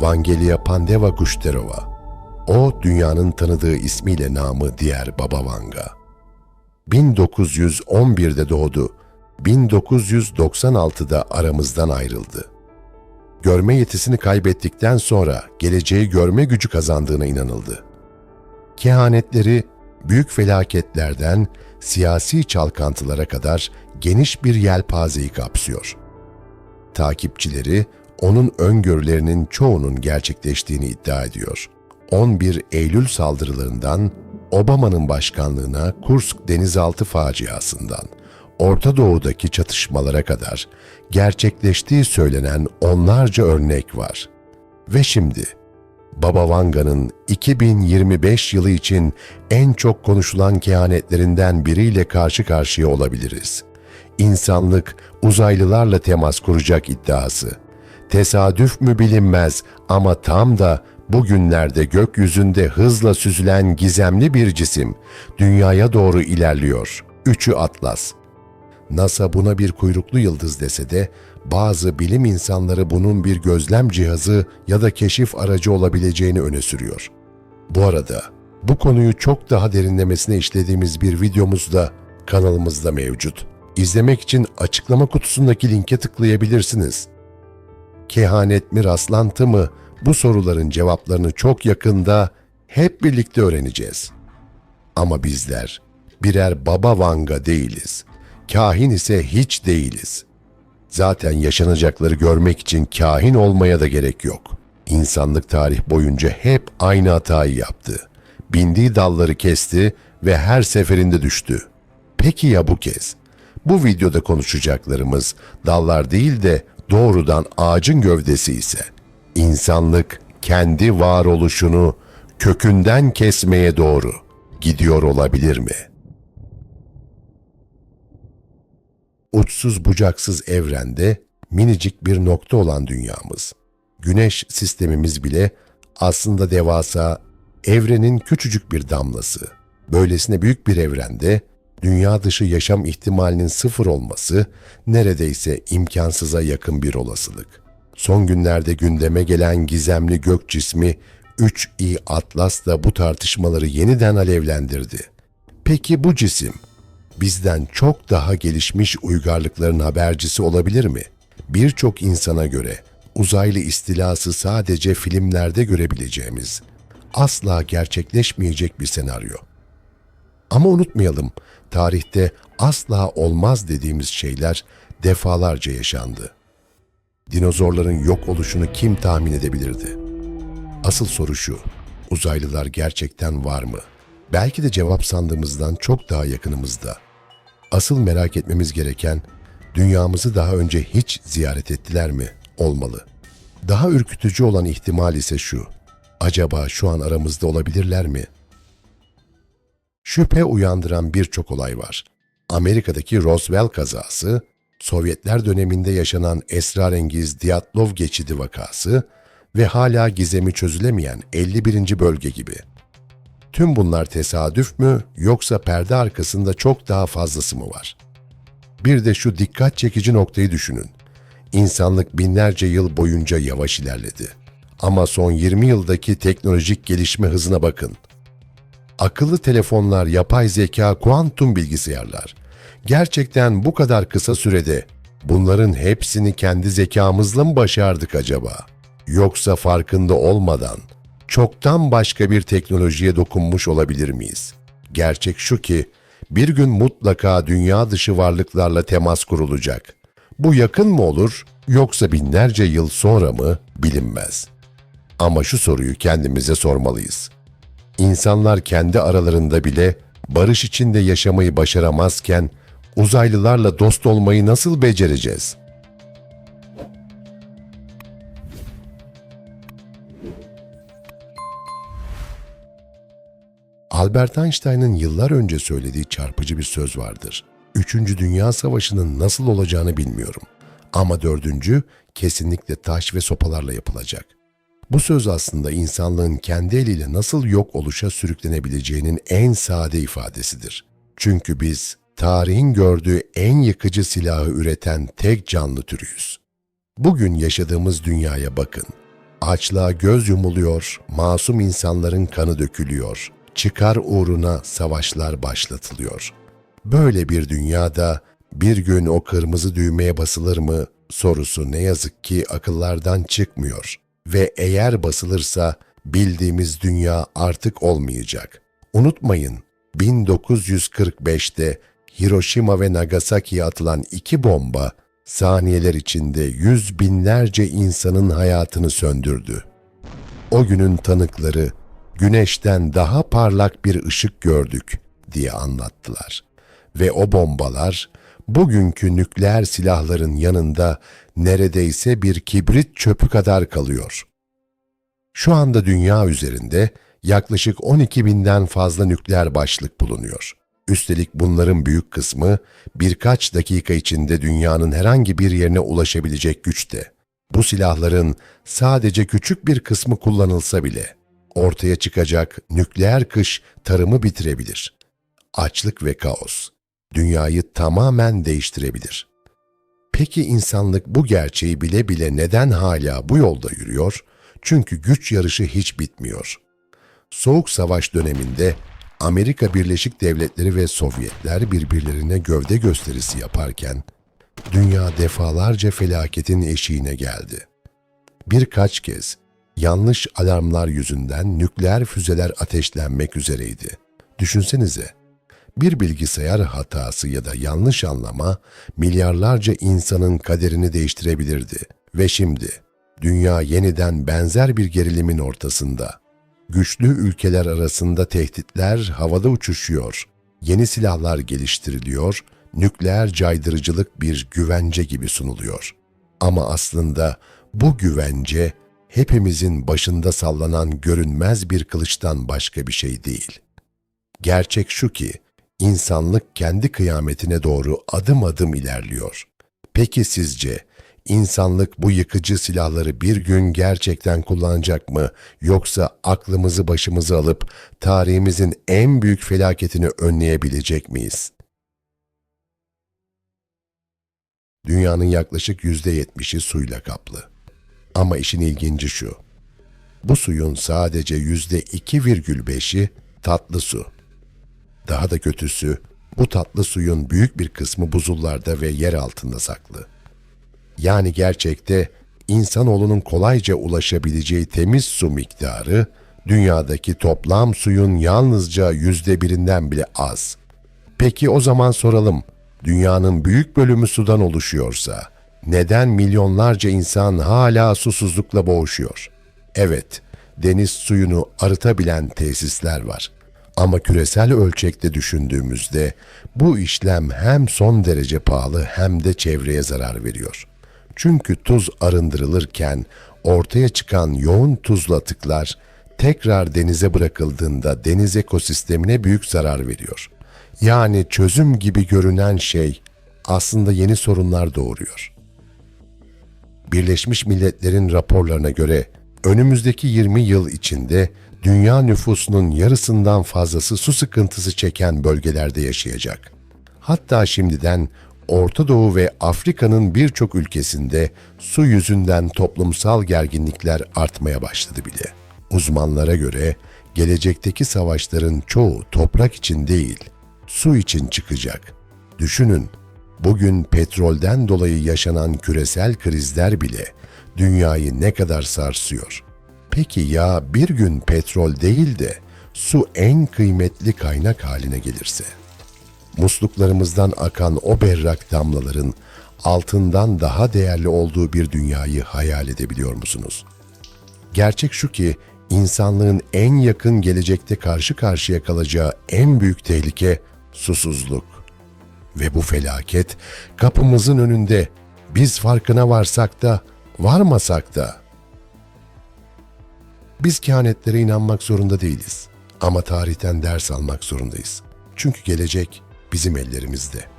Vangelia Pandeva Gushterova. O dünyanın tanıdığı ismiyle namı diğer Baba Vanga. 1911'de doğdu. 1996'da aramızdan ayrıldı. Görme yetisini kaybettikten sonra geleceği görme gücü kazandığına inanıldı. Kehanetleri büyük felaketlerden siyasi çalkantılara kadar geniş bir yelpazeyi kapsıyor. Takipçileri onun öngörülerinin çoğunun gerçekleştiğini iddia ediyor. 11 Eylül saldırılarından Obama'nın başkanlığına Kursk denizaltı faciasından Orta Doğu'daki çatışmalara kadar gerçekleştiği söylenen onlarca örnek var. Ve şimdi Baba Vanga'nın 2025 yılı için en çok konuşulan kehanetlerinden biriyle karşı karşıya olabiliriz. İnsanlık uzaylılarla temas kuracak iddiası. Tesadüf mü bilinmez ama tam da bugünlerde gökyüzünde hızla süzülen gizemli bir cisim dünyaya doğru ilerliyor. Üçü Atlas. NASA buna bir kuyruklu yıldız dese de bazı bilim insanları bunun bir gözlem cihazı ya da keşif aracı olabileceğini öne sürüyor. Bu arada bu konuyu çok daha derinlemesine işlediğimiz bir videomuz da kanalımızda mevcut. İzlemek için açıklama kutusundaki linke tıklayabilirsiniz. Kehanet mi rastlantı mı? Bu soruların cevaplarını çok yakında hep birlikte öğreneceğiz. Ama bizler birer baba vanga değiliz. Kahin ise hiç değiliz. Zaten yaşanacakları görmek için kahin olmaya da gerek yok. İnsanlık tarih boyunca hep aynı hatayı yaptı. Bindiği dalları kesti ve her seferinde düştü. Peki ya bu kez? Bu videoda konuşacaklarımız dallar değil de doğrudan ağacın gövdesi ise insanlık kendi varoluşunu kökünden kesmeye doğru gidiyor olabilir mi? Uçsuz bucaksız evrende minicik bir nokta olan dünyamız. Güneş sistemimiz bile aslında devasa evrenin küçücük bir damlası. Böylesine büyük bir evrende dünya dışı yaşam ihtimalinin sıfır olması neredeyse imkansıza yakın bir olasılık. Son günlerde gündeme gelen gizemli gök cismi 3i Atlas da bu tartışmaları yeniden alevlendirdi. Peki bu cisim bizden çok daha gelişmiş uygarlıkların habercisi olabilir mi? Birçok insana göre uzaylı istilası sadece filmlerde görebileceğimiz, asla gerçekleşmeyecek bir senaryo. Ama unutmayalım, tarihte asla olmaz dediğimiz şeyler defalarca yaşandı. Dinozorların yok oluşunu kim tahmin edebilirdi? Asıl soru şu, uzaylılar gerçekten var mı? Belki de cevap sandığımızdan çok daha yakınımızda. Asıl merak etmemiz gereken, dünyamızı daha önce hiç ziyaret ettiler mi? Olmalı. Daha ürkütücü olan ihtimal ise şu, acaba şu an aramızda olabilirler mi?'' Şüphe uyandıran birçok olay var. Amerika'daki Roswell kazası, Sovyetler döneminde yaşanan esrarengiz Diatlov geçidi vakası ve hala gizemi çözülemeyen 51. bölge gibi. Tüm bunlar tesadüf mü yoksa perde arkasında çok daha fazlası mı var? Bir de şu dikkat çekici noktayı düşünün. İnsanlık binlerce yıl boyunca yavaş ilerledi. Ama son 20 yıldaki teknolojik gelişme hızına bakın akıllı telefonlar, yapay zeka, kuantum bilgisayarlar. Gerçekten bu kadar kısa sürede bunların hepsini kendi zekamızla mı başardık acaba? Yoksa farkında olmadan çoktan başka bir teknolojiye dokunmuş olabilir miyiz? Gerçek şu ki bir gün mutlaka dünya dışı varlıklarla temas kurulacak. Bu yakın mı olur yoksa binlerce yıl sonra mı bilinmez. Ama şu soruyu kendimize sormalıyız. İnsanlar kendi aralarında bile barış içinde yaşamayı başaramazken uzaylılarla dost olmayı nasıl becereceğiz? Albert Einstein'ın yıllar önce söylediği çarpıcı bir söz vardır. Üçüncü Dünya Savaşı'nın nasıl olacağını bilmiyorum. Ama dördüncü kesinlikle taş ve sopalarla yapılacak. Bu söz aslında insanlığın kendi eliyle nasıl yok oluşa sürüklenebileceğinin en sade ifadesidir. Çünkü biz tarihin gördüğü en yıkıcı silahı üreten tek canlı türüyüz. Bugün yaşadığımız dünyaya bakın. Açlığa göz yumuluyor, masum insanların kanı dökülüyor. Çıkar uğruna savaşlar başlatılıyor. Böyle bir dünyada bir gün o kırmızı düğmeye basılır mı sorusu ne yazık ki akıllardan çıkmıyor. Ve eğer basılırsa bildiğimiz dünya artık olmayacak. Unutmayın 1945'te Hiroşima ve Nagasaki'ye atılan iki bomba saniyeler içinde yüz binlerce insanın hayatını söndürdü. O günün tanıkları güneşten daha parlak bir ışık gördük diye anlattılar. Ve o bombalar bugünkü nükleer silahların yanında neredeyse bir kibrit çöpü kadar kalıyor. Şu anda dünya üzerinde yaklaşık 12 binden fazla nükleer başlık bulunuyor. Üstelik bunların büyük kısmı birkaç dakika içinde dünyanın herhangi bir yerine ulaşabilecek güçte. Bu silahların sadece küçük bir kısmı kullanılsa bile ortaya çıkacak nükleer kış tarımı bitirebilir. Açlık ve kaos dünyayı tamamen değiştirebilir. Peki insanlık bu gerçeği bile bile neden hala bu yolda yürüyor? Çünkü güç yarışı hiç bitmiyor. Soğuk Savaş döneminde Amerika Birleşik Devletleri ve Sovyetler birbirlerine gövde gösterisi yaparken dünya defalarca felaketin eşiğine geldi. Birkaç kez yanlış alarmlar yüzünden nükleer füzeler ateşlenmek üzereydi. Düşünsenize, bir bilgisayar hatası ya da yanlış anlama milyarlarca insanın kaderini değiştirebilirdi. Ve şimdi dünya yeniden benzer bir gerilimin ortasında. Güçlü ülkeler arasında tehditler havada uçuşuyor. Yeni silahlar geliştiriliyor, nükleer caydırıcılık bir güvence gibi sunuluyor. Ama aslında bu güvence hepimizin başında sallanan görünmez bir kılıçtan başka bir şey değil. Gerçek şu ki, insanlık kendi kıyametine doğru adım adım ilerliyor. Peki sizce insanlık bu yıkıcı silahları bir gün gerçekten kullanacak mı yoksa aklımızı başımıza alıp tarihimizin en büyük felaketini önleyebilecek miyiz? Dünyanın yaklaşık yüzde yetmişi suyla kaplı. Ama işin ilginci şu. Bu suyun sadece yüzde 2,5'i tatlı su. Daha da kötüsü bu tatlı suyun büyük bir kısmı buzullarda ve yer altında saklı. Yani gerçekte insanoğlunun kolayca ulaşabileceği temiz su miktarı dünyadaki toplam suyun yalnızca yüzde birinden bile az. Peki o zaman soralım, dünyanın büyük bölümü sudan oluşuyorsa neden milyonlarca insan hala susuzlukla boğuşuyor? Evet, deniz suyunu arıtabilen tesisler var. Ama küresel ölçekte düşündüğümüzde bu işlem hem son derece pahalı hem de çevreye zarar veriyor. Çünkü tuz arındırılırken ortaya çıkan yoğun tuzlu atıklar tekrar denize bırakıldığında deniz ekosistemine büyük zarar veriyor. Yani çözüm gibi görünen şey aslında yeni sorunlar doğuruyor. Birleşmiş Milletler'in raporlarına göre önümüzdeki 20 yıl içinde dünya nüfusunun yarısından fazlası su sıkıntısı çeken bölgelerde yaşayacak. Hatta şimdiden Orta Doğu ve Afrika'nın birçok ülkesinde su yüzünden toplumsal gerginlikler artmaya başladı bile. Uzmanlara göre gelecekteki savaşların çoğu toprak için değil, su için çıkacak. Düşünün, bugün petrolden dolayı yaşanan küresel krizler bile dünyayı ne kadar sarsıyor. Peki ya bir gün petrol değil de su en kıymetli kaynak haline gelirse? Musluklarımızdan akan o berrak damlaların altından daha değerli olduğu bir dünyayı hayal edebiliyor musunuz? Gerçek şu ki insanlığın en yakın gelecekte karşı karşıya kalacağı en büyük tehlike susuzluk. Ve bu felaket kapımızın önünde biz farkına varsak da varmasak da. Biz kehanetlere inanmak zorunda değiliz ama tarihten ders almak zorundayız. Çünkü gelecek bizim ellerimizde.''